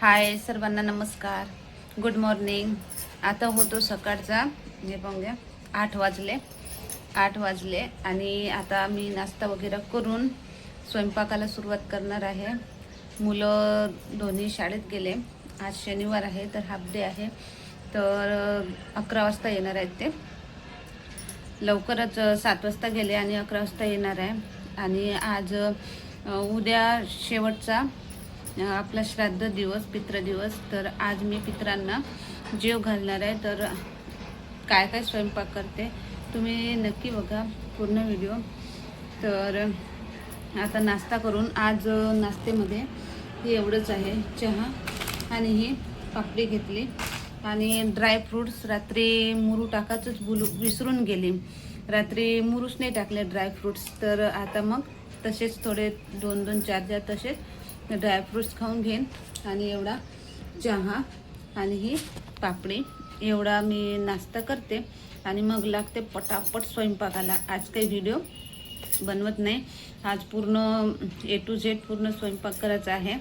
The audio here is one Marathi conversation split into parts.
हाय सर्वांना नमस्कार. गुड मॉर्निंग आता होतो सकाळचा हे पाहून घ्या आठ वाजले. आठ वाजले आणि आता मी नाश्ता वगैरे करून स्वयंपाकाला सुरुवात करणार आहे. मुलं दोन्ही शाळेत गेले. आज शनिवार आहे तर हाफ डे आहे. तर अकरा वाजता येणार आहेत ते. लवकरच सात वाजता गेले आणि अकरा वाजता येणार आहे. आणि आज उद्या शेवटचा आपला श्राद्ध दिवस पितृदिवस तर आज मी पित्रांना जेव घालणार आहे. तर काय काय स्वयंपाक करते तुम्ही नक्की बघा पूर्ण व्हिडिओ. तर आता नाश्ता करून आज नाश्तेमध्ये नाश्त्यामध्ये हे एवढंच आहे. चहा आणि ही पापडी घेतली. आणि ड्रायफ्रूट्स रात्री मुरू टाकायचंच बुलू विसरून गेली. रात्री मुरूच नाही टाकले ड्रायफ्रूट्स तर आता मग तसेच थोडे दोन दोन चार चार तसेच ड्रायफ्रूट्स खाऊन घेईन. आणि एवढा चहा आणि ही पापडी. एवढा मी नाश्ता करते. आणि मग लागते पटापट स्वयंपाकाला. आज काही व्हिडिओ बनवत नाही. आज पूर्ण ए टू झेड पूर्ण स्वयंपाक करायचा आहे.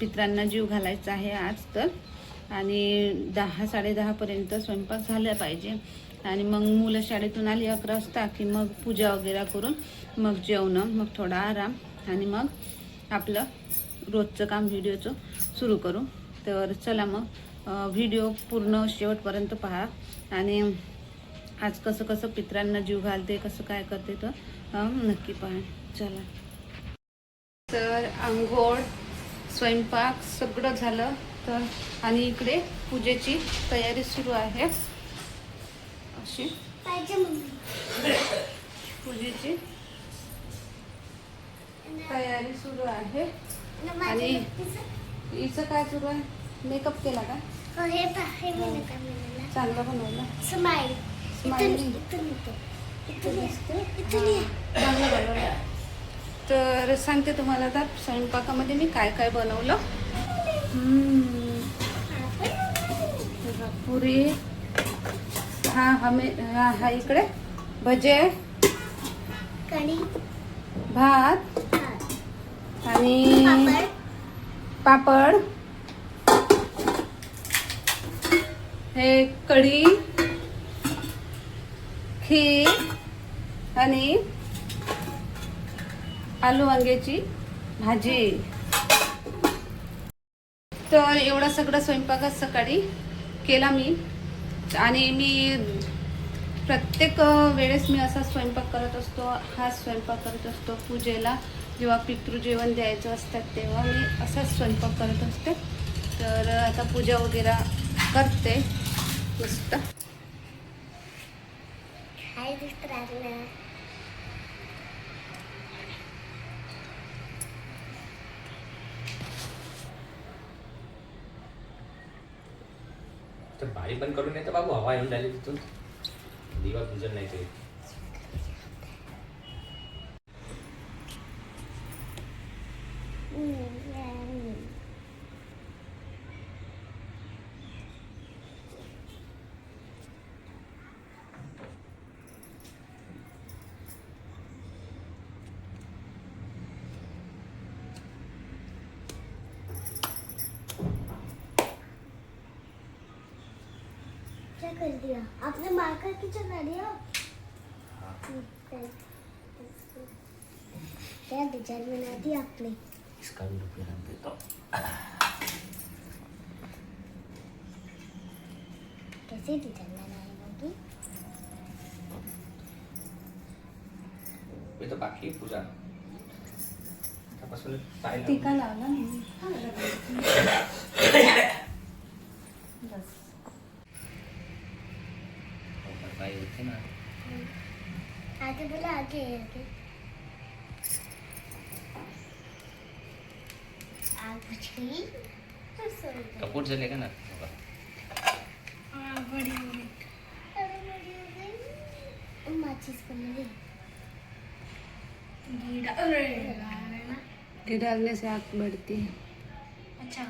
पित्रांना जीव घालायचा आहे आज तर. आणि दहा साडेदहापर्यंत स्वयंपाक झाला पाहिजे. आणि मग मुलं शाळेतून आली अकरा वाजता की मग पूजा वगैरे करून मग जेवणं मग थोडा आराम आणि मग आपलं रोजचं काम व्हिडिओचं सुरू करू. तर चला मग व्हिडिओ पूर्ण शेवटपर्यंत पहा. आणि आज कसं कसं पित्रांना जीव घालते कसं काय करते तर नक्की पहा. चला. तर आंघोळ स्वयंपाक सगळं झालं. तर आणि इकडे पूजेची तयारी सुरू आहे. अशी. पूजेची तयारी सुरू आहे. आणि हिचं काय सुरू आहे? मेकअप केला का? चांगला बनवला. स्माईल. चांगलं बनवलं. तर सांगते तुम्हाला आता स्वयंपाकामध्ये मी काय काय बनवलं? पुरी. हा हमे हा हा इकडे. भजे. भात, आणि पापड. हे कढी खीर आणि आलू वांग्याची भाजी. तर एवढा सगळा स्वयंपाक सकाळी केला मी. आणि मी प्रत्येक वेळेस मी असा स्वयंपाक करत असतो हा स्वयंपाक करत असतो पूजेला. जेव्हा पितृजेवण द्यायचं असतात तेव्हा मी असाच स्वयंपाक करत असते. तर आता पूजा वगैरे करते. मस्त. तर बारी पण करून येतं बाबू हवा येऊन राहिली तिथून. दिवा पूजन नाही ते. क्या कर दिया आपने मार्कर की जगह दिया क्या डिजाइन बना दी आपने इसका भी रुपये रख देता कैसे डिजाइन बनाई होगी हे तर बाकी आहे पूजा त्यापासून पाहिलं टीका लावला ना मी. बस हो, बाई होते ना आगे बोला आगे आगे आग बुझ गई रसोई में। कपूर ना माचिस को मिली घी डालने से आग बढ़ती है अच्छा.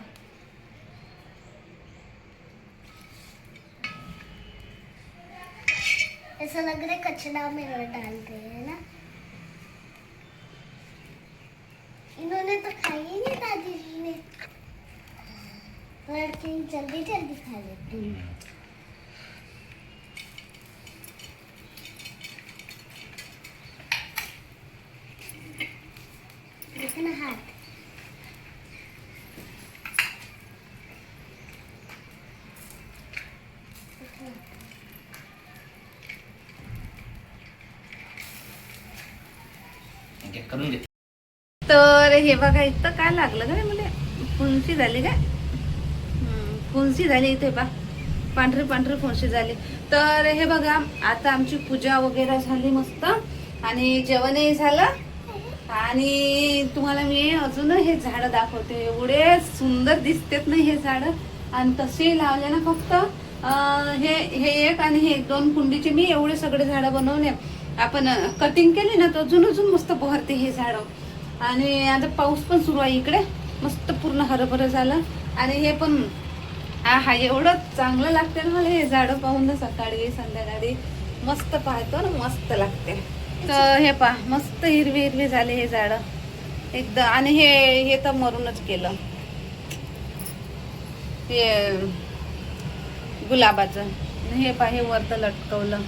ऐसा लग रहा है कचरा मेरा डालते हैं ना इन्होंने तो खाई ही नहीं दादी जी ने वरती जल्दी जल्दी खा लेती हूँ करून घे तर हे बघा इथं काय लागलं का मला? फुंसी झाली काय फुंसी झाली इथे बा. पांढरी पांढरी फुंसी झाली. तर हे बघा आता आमची पूजा वगैरे झाली मस्त. आणि जेवणही झालं. आणि तुम्हाला मी अजून हे झाड दाखवते. एवढे सुंदर दिसतेत ना हे झाड. आणि तसे लावले ना फक्त हे हे एक आणि हे दोन कुंडीचे मी एवढे सगळे झाडं बनवले. आपण कटिंग केली ना तर अजून अजून मस्त बहरते हे झाड. आणि आता पाऊस पण सुरू आहे इकडे. मस्त पूर्ण हरभरं झालं. आणि हे पण हा हा एवढं चांगलं लागते ना मला हे झाडं पाहून ना सकाळी संध्याकाळी. मस्त पाहतो ना मस्त लागते तर हे पहा मस्त हिरवी हिरवी झाले हे झाड. एकदम आणि हे हे तर मरूनच केलं हे गुलाबाचं. हे पहा हे वरतं लटकवलं.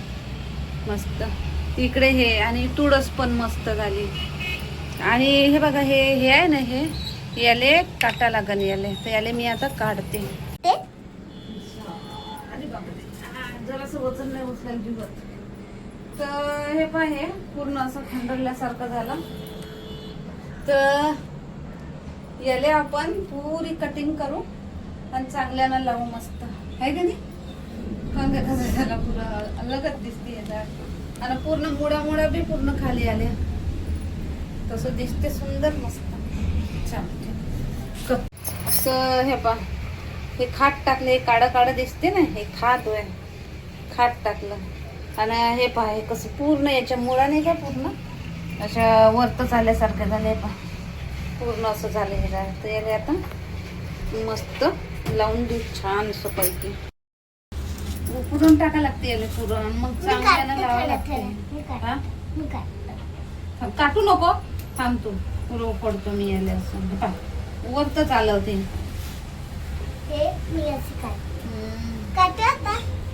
मस्त. इकडे हे आणि तुळस पण मस्त झाली. आणि हे बघा हे हे आहे ना हे? याले काटा लागन याले. तर याले मी आता काढते. ते अरे जरासं वजन नाही उचलायला जीवत तर हे पण हे पूर्ण असं खंडरल्यासारखं झालं. तर याले आपण पुरी कटिंग करू आणि चांगल्यानं लावू मस्त. आहे का नाही? पण का कसं झालं पुरं? अलगच दिसते हे आणि पूर्ण मुळ्या मुळ्या बी पूर्ण खाली आल्या तसं दिसते सुंदर मस्त. छान. हे पा हे खाट टाकलं हे काळं काळं दिसते ना हे खात आहे खाट टाकलं. आणि हे पहा हे कसं पूर्ण याच्या मुळा नाही का पूर्ण? अशा वरतच आल्यासारखं झालं हे पहा. पूर्ण असं झालं हे तर याला आता मस्त लावून देऊ छान असं पैकी. पुरण टाका लागते याला पुरण. मग चांगल्यानं थोडं लागते. हा? काटू नको. थांब तू. पुरव पडतो मी याला असं. पहा, वरतच आलं होते हे.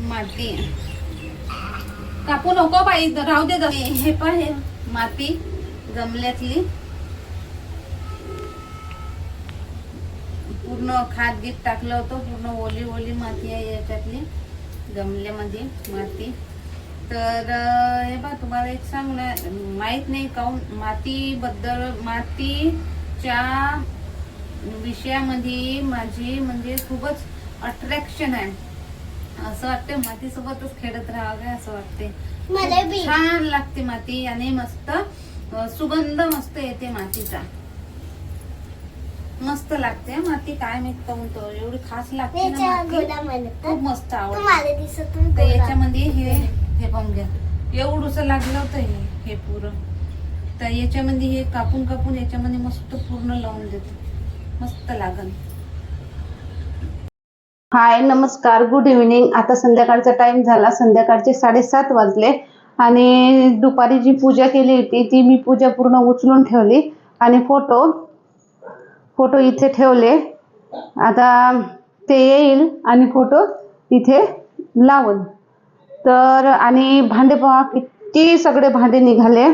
माती. कापू नको बाई राहू दे. हे पण हे. माती गमल्यातली पूर्ण खात गीत टाकलं होतं. पूर्ण ओली ओली माती आहे याच्यातली. गमल्यामध्ये माती. तर हे बा तुम्हाला एक सांगणार माहीत नाही काऊन मातीबद्दल मातीच्या विषयामध्ये माझी म्हणजे खूपच अट्रॅक्शन आहे. असं वाटते मातीसोबतच खेळत राहावं असं वाटते. छान लागते माती आणि मस्त सुगंध मस्त येते मातीचा. मस्त लागते हं. माती काय मी तो एवढी खास लागते ना माती. खूप मस्त आवडते. तुम्हाला दिसत नाही तर गोला. याच्यामध्ये हे हे पाहून घ्या. एवढूस लागलं होतं हे हे पुरं. तर याच्यामध्ये हे कापून कापून याच्यामध्ये मस्त पूर्ण लावून देतो. मस्त लागन. हाय नमस्कार. गुड इव्हिनिंग आता संध्याकाळचा टाइम झाला. संध्याकाळचे साडेसात वाजले. आणि दुपारी जी पूजा केली होती ती मी पूजा पूर्ण उचलून ठेवली. आणि फोटो फोटो इथे ठेवले. आता ते येईल आणि फोटो इथे लावल. तर आणि भांडे पहा किती सगळे भांडे निघाले.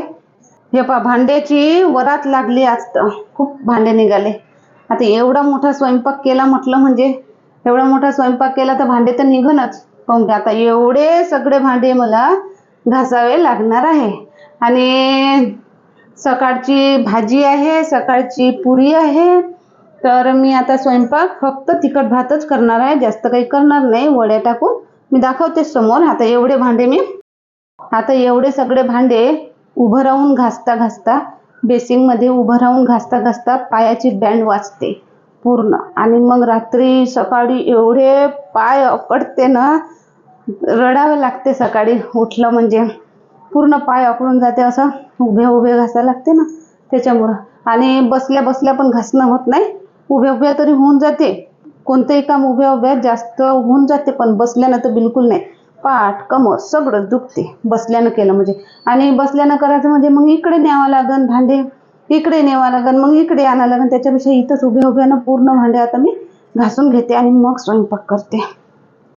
हे पहा भांड्याची वरात लागली आज तर. खूप भांडे निघाले. आता एवढा मोठा स्वयंपाक केला म्हटलं म्हणजे एवढा मोठा स्वयंपाक केला तर भांडे तर निघनच. पण ते आता एवढे सगळे भांडे मला घासावे लागणार आहे. आणि सकाळची भाजी आहे सकाळची पुरी आहे तर मी आता स्वयंपाक फक्त तिखट भातच करणार आहे. जास्त काही करणार नाही. वड्या टाकून मी दाखवते समोर. आता एवढे भांडे मी आता एवढे सगळे भांडे उभं राहून घासता घासता बेसिंगमध्ये उभं राहून घासता घासता पायाची बँड वाजते पूर्ण. आणि मग रात्री सकाळी एवढे पाय अकडते ना रडावे लागते सकाळी उठलं म्हणजे. पूर्ण पाय अकडून जाते असं उभे उभे घासायला लागते ना त्याच्यामुळं. आणि बसल्या बसल्या पण घासणं होत नाही. उभ्या उभ्या तरी होऊन जाते. कोणतंही काम उभ्या उभ्या जास्त होऊन जाते पण बसल्यानं तर बिलकुल नाही. पाठ कमर सगळं दुखते बसल्यानं केलं म्हणजे. आणि बसल्यानं करायचं म्हणजे मग इकडे न्यावं लागन भांडे इकडे न्यावं लागन मग इकडे आणावं लागन. त्याच्यापेक्षा इथंच उभ्या उभ्यानं पूर्ण भांडे आता मी घासून घेते आणि मग स्वयंपाक करते.